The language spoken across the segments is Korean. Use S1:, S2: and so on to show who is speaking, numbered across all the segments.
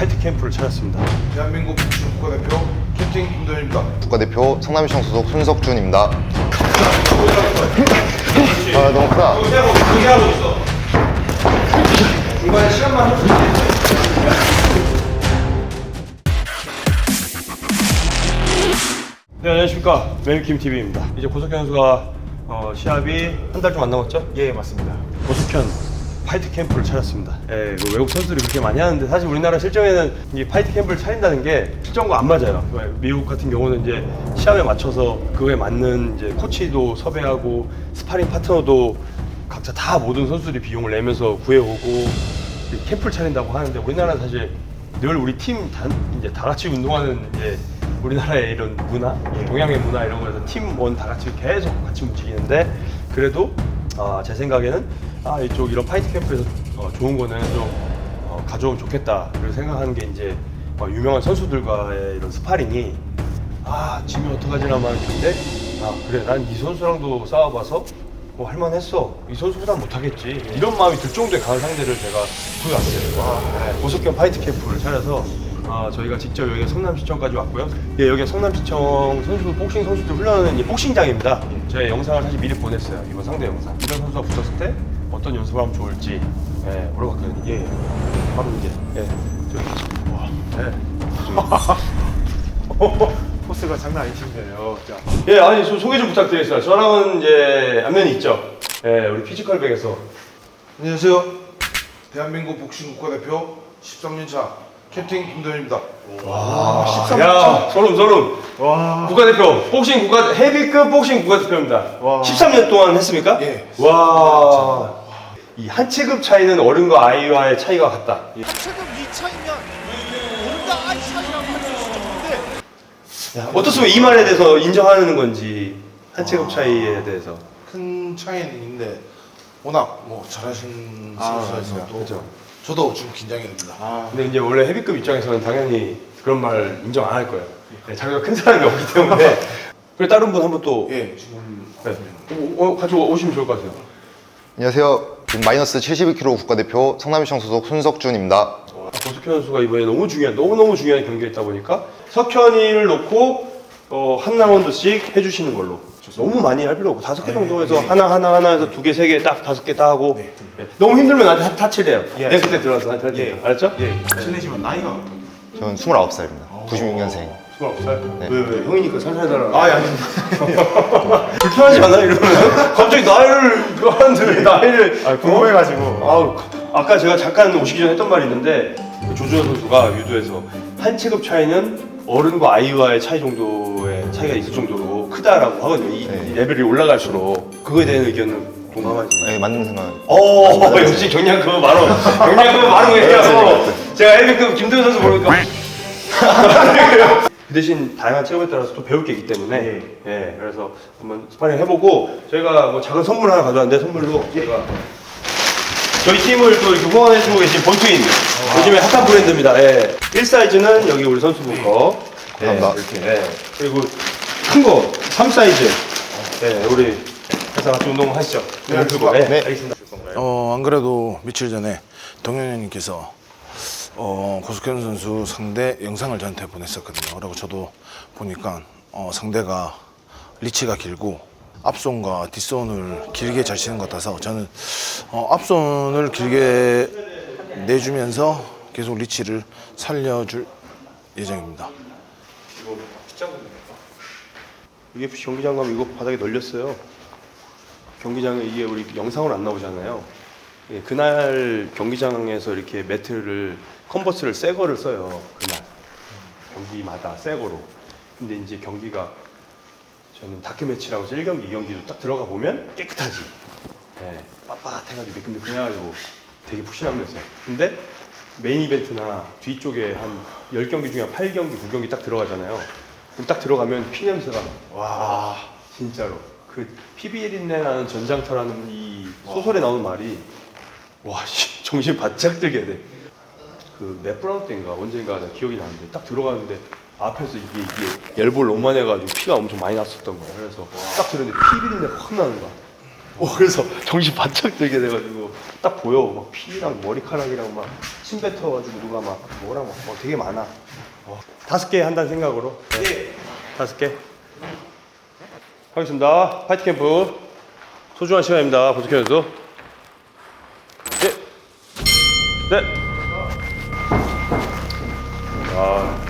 S1: 화이트 캠프를 찾았습니다.
S2: 대한민국 복싱 국가대표 캡틴 김도현입니다.
S3: 국가대표 성남시청 소속 손석준입니다. 아 너무 크다.
S1: 중간에 시간만 네 안녕하십니까 매일킴 TV입니다. 이제 고석현 선수가 어, 시합이 한 달 좀 안 남았죠?
S4: 예, 맞습니다.
S1: 고석현 파이트 캠프를 찾았습니다. 예, 그 외국 선수들이 그렇게 많이 하는데 사실 우리나라 실정에는 이 파이트 캠프를 차린다는 게 실정과 안 맞아요. 왜? 미국 같은 경우는 이제 시합에 맞춰서 그거에 맞는 이제 코치도 섭외하고 스파링 파트너도 각자 다 모든 선수들이 비용을 내면서 구해오고 이 캠프를 차린다고 하는데 우리나라는 사실 늘 우리 팀단 이제 다 같이 운동하는 이제 우리나라의 이런 문화, 동양의 문화 이런 거에서 팀원 다 같이 계속 같이 움직이는데 그래도 아, 제 생각에는 아 이쪽 이런 파이트 캠프에서 어, 좋은 거는 좀 어, 가져오면 좋겠다 그렇게 생각하는 게 이제 어, 유명한 선수들과의 이런 스파링이 아 지면 어떡하지나 막 근데 아 그래 난 이 선수랑도 싸워봐서 뭐 할만했어. 이 선수보다 못하겠지. 이런 마음이 들 정도의 강한 상대를 제가 구해왔어요. 네, 고석현 파이트 캠프를 차려서 아, 저희가 직접 여기 성남시청까지 왔고요. 예, 여기 성남시청 선수 복싱 선수들 훈련하는 이 복싱장입니다 제가 영상을 사실 미리 보냈어요 이번 상대 영상 이런 선수가 붙었을 때 어떤 연습을 하면 좋을지 예, 물어봤거든요 예, 바로 이제 예, 저기 와, 예.
S4: 포스가 장난 아니신데요. 자,
S1: 예, 아니 저 소개 좀 부탁드리겠습니다. 저랑은 이제 안면이 있죠. 예, 우리 피지컬백에서
S2: 안녕하세요. 대한민국 복싱 국가대표 13년차 캡틴 김도현입니다.
S1: 야 소름 소름.
S4: 와,
S1: 국가대표 복싱 국가 헤비급 복싱 국가대표입니다.
S4: 와.
S1: 13년 동안 했습니까?
S2: 예.
S1: 와. 이 한 체급 차이는 어른과 아이와의 차이가 같다. 예.
S5: 최근 이 차이면 뭔가 아이 차이라고 할수 있는데
S1: 어떻습니까? 이 말에 대해서 인정하는 건지 한 체급 차이에 대해서.
S2: 큰 차이는 있는데 워낙 뭐 잘하신
S4: 아,
S2: 선수라서 또
S1: 그렇죠.
S2: 저도 좀 긴장이 됩니다.
S4: 아,
S1: 근데 이제 원래 헤비급 입장에서는 당연히 그런 말 인정 안 할 거예요. 네, 자기가 큰 사람이 없기 때문에. 그래 다른 분한분 또.
S2: 예, 지금
S1: 네. 어, 어, 가져오시면 좋을 것 같아요.
S3: 안녕하세요. 지금 마이너스 72kg 국가대표 성남시청 소속 손석준입니다.
S1: 고석현 선수가 이번에 너무 중요한 너무 너무 중요한 경기였다 보니까 석현이를 놓고 어, 한 라운드씩 해주시는 걸로. 너무 많이 할 필요 없고 다섯 개 정도 해서 하나 하나 하나 해서 두 개 세 개 딱 다섯 개다 하고 네. 너무 힘들면 나한테 해요.
S4: 예.
S1: 내가 그때 들어가서 나한테 할게요. 알았죠?
S4: 예, 실례지만 나이가
S3: 저는 29살입니다. 96년생.
S1: 29살?
S3: 네.
S1: 왜, 왜? 형이니까 살살 달아.
S4: 아, 아니,
S1: 불편하지 않아? 이러면 갑자기 나이를 그거 하는데 왜 나이를
S4: 아, 궁금해가지고.
S1: 아우, 아까 제가 잠깐 오시기 전에 했던 말이 있는데 그 조주현 선수가 유도에서 한 체급 차이는 어른과 아이와의 차이 정도의 차이가 있을 정도로 크다라고 하거든요. 이,
S3: 네.
S1: 이 레벨이 올라갈수록 그거에 대한 의견은 동감하지.
S3: 네, 맞는 생각.
S1: 오 역시 경량 그거 말어 경량 그거 말어 얘기하고 제가 엘비급 김도현 선수 보니까 그 대신 다양한 체험에 따라서 또 배울 게 있기 때문에 예, 그래서 한번 스파링 해보고 저희가 뭐 작은 선물 하나 가져왔는데 선물로 제가 저희 팀을 또 이렇게 후원해주고 계신 본투인 요즘에 핫한 브랜드입니다 예. 1 사이즈는 여기 우리 선수분 거 예,
S3: 감사합니다.
S1: 이렇게 예. 그리고 큰 거 3 사이즈 예, 우리 회사 같이 운동 하시죠 네, 들고 예,
S3: 네.
S1: 알겠습니다
S2: 어, 안 그래도 며칠 전에 동현님께서 어, 고석현 선수 상대 영상을 저한테 보냈었거든요. 그리고 저도 보니까 어, 상대가 리치가 길고 앞손과 뒷손을 길게 잘 치는 것 같아서 저는 어, 앞손을 길게 내주면서 계속 리치를 살려줄 예정입니다.
S1: 핏장갑입니까? UFC 경기장 가면 이거 바닥에 널렸어요. 경기장에 이게 우리 영상으로 안 나오잖아요. 예, 그날 경기장에서 이렇게 매트를 컨버스를 새 거를 써요. 그날 경기마다 새 거로. 근데 이제 경기가 저는 다크 매치라고 해서 1경기, 2경기도 딱 들어가 보면 깨끗하지. 예, 빳빳해가지고 매끈매끈해가지고 되게 푹신하면서. 근데 메인 이벤트나 뒤쪽에 한 10경기 중에 한 8경기, 9경기 딱 들어가잖아요. 그럼 딱 들어가면 피 냄새가 나. 와, 진짜로. 그 피비린내 나는 전장터라는 이 소설에 나오는 말이 와, 씨, 정신 바짝 들게 돼. 그 맷 브라운 때인가 언젠가 나 기억이 나는데 딱 들어가는데 앞에서 이게 이게 열볼 너무 많이 해가지고 피가 엄청 많이 났었던 거야. 그래서 딱 들었는데 피비린내 확 나는 거야. 어, 그래서 정신 바짝 들게 돼가지고 가지고 딱 보여 막 피랑 머리카락이랑 막 침 뱉어가지고 누가 막 뭐랑 막 어, 되게 많아 어, 다섯 개 한다는 생각으로 네. 다섯 개 하겠습니다 파이트 캠프 소중한 시간입니다 보석현 선수 네. 네. 아.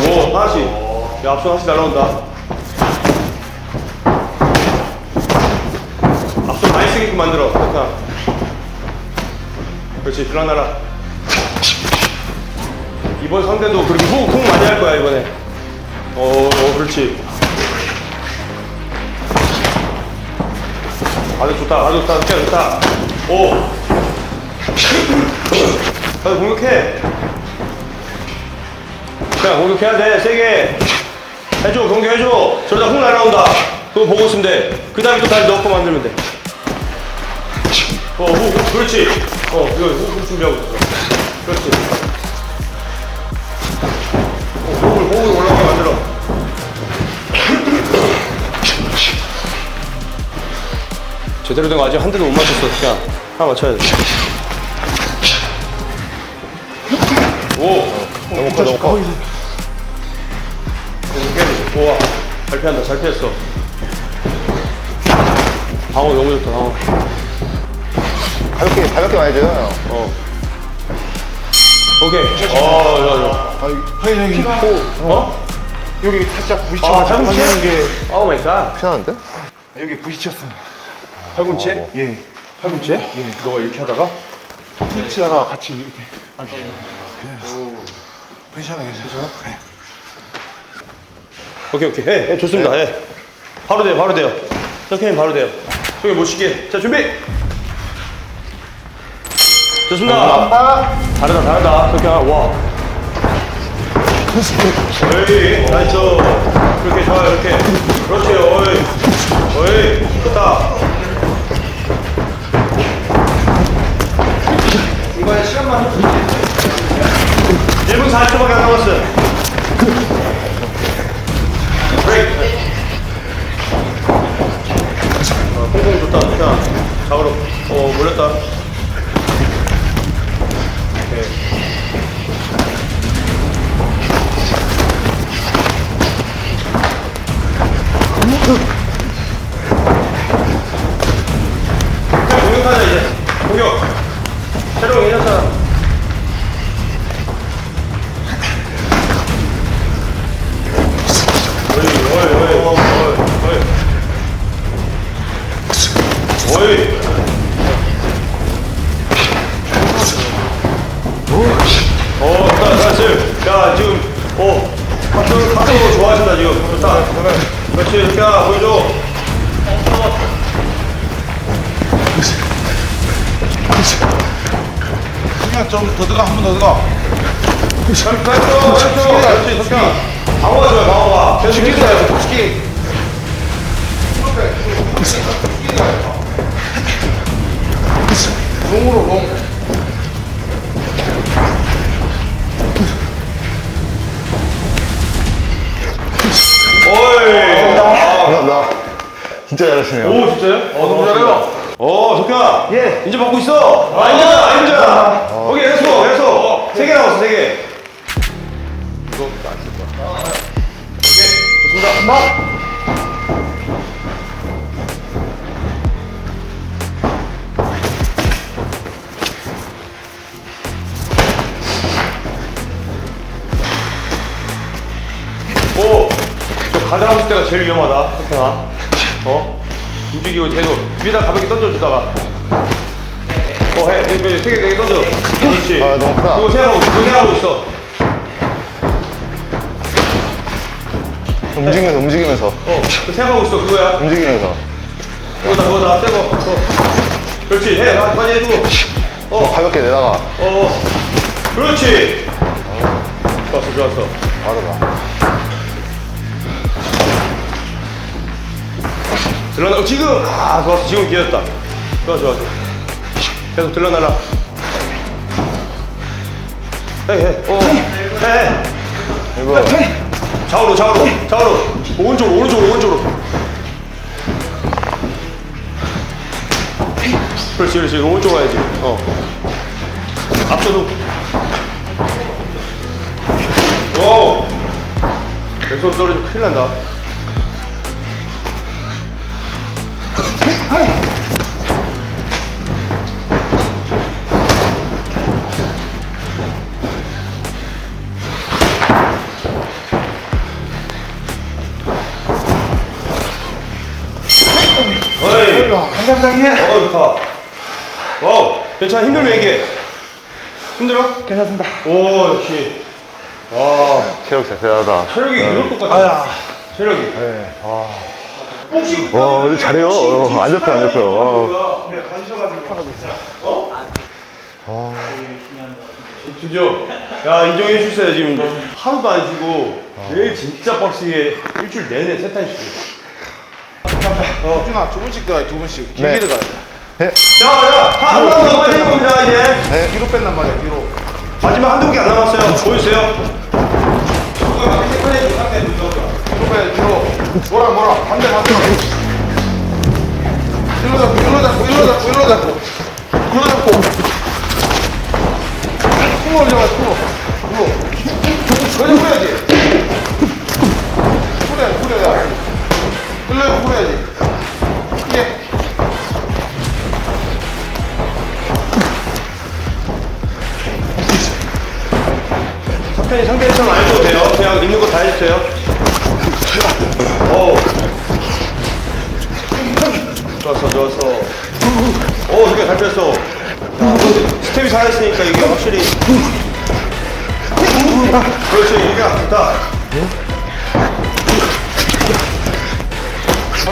S1: 오, 하나씩. 야, 앞서 하나씩 날라온다. 앞서 많이 쓰게끔 만들어. 좋다. 그렇지, 들어나라. 이번 상대도 그렇게 훅, 훅 많이 할 거야, 이번에. 어, 어 그렇지. 아주 좋다, 아주 좋다, 진짜 좋다. 오. 다들 공격해. 그냥 공격해야 돼, 세게. 해줘, 공격해줘. 저러다 훅 날아온다. 그거 보고 있으면 돼. 그 다음에 또 다시 넣고 만들면 돼. 어, 훅, 훅, 그렇지. 어, 이거 훅, 훅 준비하고 있어. 그렇지. 어, 호흡을, 호흡을 올라가게 만들어. 제대로 된 거 아직 한 대도 못 맞췄어. 그냥 하나 맞춰야 돼. 오! 너무 커, 너무 커. 좋아. 잘 피한다, 잘 피했어. 방어 너무 좋다, 방어.
S3: 가볍게 가볍게 줘요.
S1: 어. 오케이. 어, 좋아, 좋아. 어?
S4: 여기 살짝
S1: 아,
S4: 부딪혀가지고
S1: 팔꿈치?
S4: 하는 게
S1: 오 마이 갓.
S3: 피하는데?
S4: 여기 부딪혔어요.
S1: 팔꿈치에?
S4: 예.
S1: 팔꿈치에? 예. 너가 이렇게 하다가?
S4: 부딪히다가 같이 이렇게.
S2: 괜찮아 괜찮아
S1: 오케이, 오케이. 해, 해, 좋습니다. 해. 바로 돼요, 바로 돼요. 저렇게 바로 돼요. 저기 못 쉬게. 자, 준비! 좋습니다. 잘한다. 저렇게 하나, 와. 어이, 나이스. 그렇게 좋아요, 이렇게.
S2: Ugh. 좀더 들어가 한 번 더 들어가
S1: 잘, 잘. 방어가 방어가. 계속.
S2: 롱으로 롱.
S3: 감사합니다. 진짜 잘하시네요.
S1: 오, 진짜요? 어, 너무 잘해요. 어, 석현아. 예. 이제 먹고 있어. 아, 아, 계속, 계속. 세개 남았어, 세 개. 오케이, 좋습니다. 오! 저 가장 했을 때가 제일 위험하다. 어? 움직이고 계속 위에다 가볍게 던져주다가 어 해, 세 개, 세개 던져 그렇지?
S3: 아, 너무 크다.
S1: 그거 생각하고 그거 생각하고 있어.
S3: 움직이면서 움직이면서.
S1: 어 그거 생각하고 있어 그거야.
S3: 움직이면서.
S1: 그거다 그거다 떼고 어. 그렇지 해 마- 많이 해주고. 어,
S3: 가볍게 내다가.
S1: 어 그렇지. 좋았어 좋았어.
S3: 빠르다.
S1: 들러나 어, 지금. 아 좋았어. 지금 기회였다. 좋아 좋아 좋아 계속 들러나라. 헤이 헤이. 어. 헤이
S3: 이거.
S1: 좌우로 좌우로 좌우로. 오른쪽으로 오른쪽으로 오른쪽으로. 그렇지 그렇지. 오른쪽 가야지. 어. 앞서도 오 왼손 떨어지면 큰일 난다
S4: 감사합니다.
S1: 어 좋다. 와우 괜찮아. 힘들면 얘기해. 힘들어? 괜찮습니다. 오 역시. 와
S3: 체력 대단하다.
S1: 체력이 이럴 것 같아. 체력이.
S3: 와, 근데 잘해요. 어, 안 잡혀, 안 잡혀. 어.
S1: 그죠? 야 인정해 주세요 지금 하루도 안 쉬고 내일 진짜 빡시게 일주일 내내 세탄 쉬고
S2: 준아 두 분씩 가야 두 분씩.
S3: 네.
S2: 길게 가야 돼
S1: 야야 한번 더 빨리 해봅니다 이제
S2: 뒤로 뺀단 말이야 뒤로.
S1: 마지막 한두 개안 남았어요. 보여주세요.
S2: 뒤로 빼 뒤로. 뭐라 뭐라. 반대 반대. 일로 잡고 일로 잡고 일로 잡고 일로 잡고. 일로 잡고. 숨어 올려봐 숨어. 숨어. 그래 풀어야지. 풀어야지 풀어야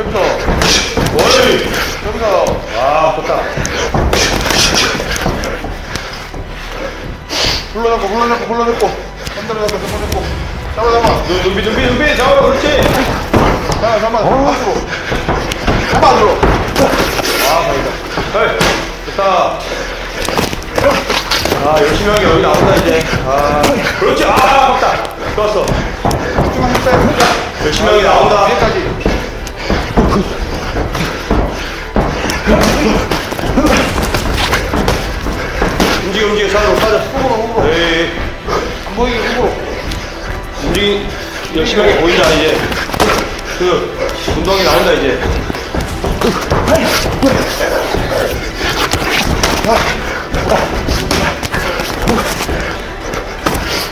S2: 여기서
S1: 어이.
S2: 여기서
S1: 아 좋다.
S2: 불러잡고 불러잡고 불러잡고. 손들어 잡고 손 잡고. 잡아 잡아.
S1: 눈- 눈빛 눈빛 눈빛 잡아 그렇지.
S2: 잡아 잡아. 앞으로. 잡아 앞으로.
S1: 헐 좋다. 아 열심히 하게 여기 나온다 이제. 아. 그렇지. 아 아깝다. 좋았어.
S2: 집중한 힘 빼.
S1: 열심히 하게 나온다.
S2: 여기까지
S1: 움직여 움직여 사로 사로 에이
S2: 안 보이게 후보로
S1: 움직이 열심히 하게 보인다 이제 그 운동이 나온다 이제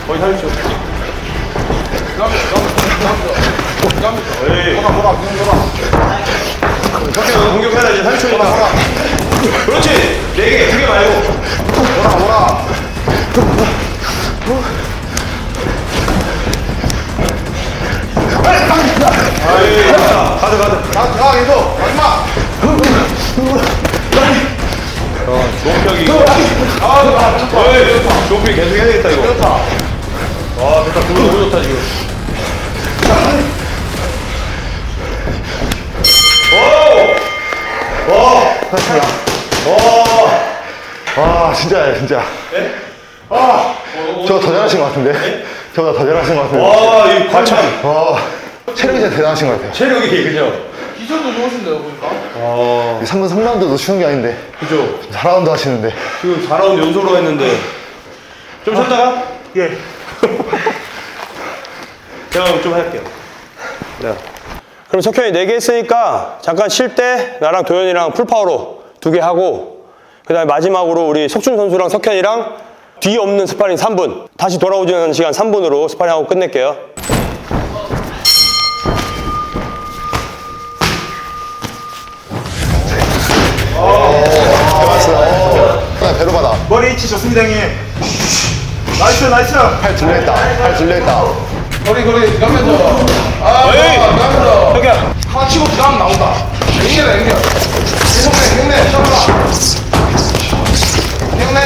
S1: 거의 30초 에이
S2: 뭐라 뭐라 그냥 뭐라
S1: 그렇게 너 공격해라 이제. 30초니까 그렇지. 4개 2개 말고.
S2: 뭐라 뭐라.
S1: 아이 좋다 가드 가드
S2: 자. 들어가 계속 마지막.
S1: 조업력이 아 좋다. 조업이 계속 해야 되겠다 이거.
S2: 그렇다.
S1: 와 좋다. 너무 좋다 지금 오! 와! 와!
S3: 와, 진짜야, 진짜. 아, 저더 잘하신 것 같은데? 저보다 더 잘하신 것 같은데?
S1: 와, 이 과찬
S3: 와, 체력이 진짜 대단하신 것 같아요.
S1: 체력이 그죠?
S2: 기술도 좋으신데요 보니까
S1: 어
S3: 3분 3라운드도 쉬운 게 아닌데,
S1: 그죠?
S3: 4라운드 하시는데.
S1: 지금 4라운드 연속으로 했는데 좀 쉬었다가? 예 제가 좀 할게요 네. 그럼 석현이 4개 했으니까 잠깐 쉴 때 나랑 도현이랑 풀파워로 2개 하고 그 다음에 마지막으로 우리 석준 선수랑 석현이랑 뒤 없는 스파링 3분 다시 돌아오지는 시간 3분으로 스파링하고 끝낼게요
S3: 아, 배로 받아.
S4: 머리 위치 좋습니다, 형님.
S1: 나이스 나이스
S3: 팔 들려있다. 팔 들려있다.
S2: 거리 거리. 가면서 아 가면서
S1: 저기야.
S2: 하나 치고 들어가면 나온다. 앵겨라 앵겨 계속 내, 앵내 잡아라 앵내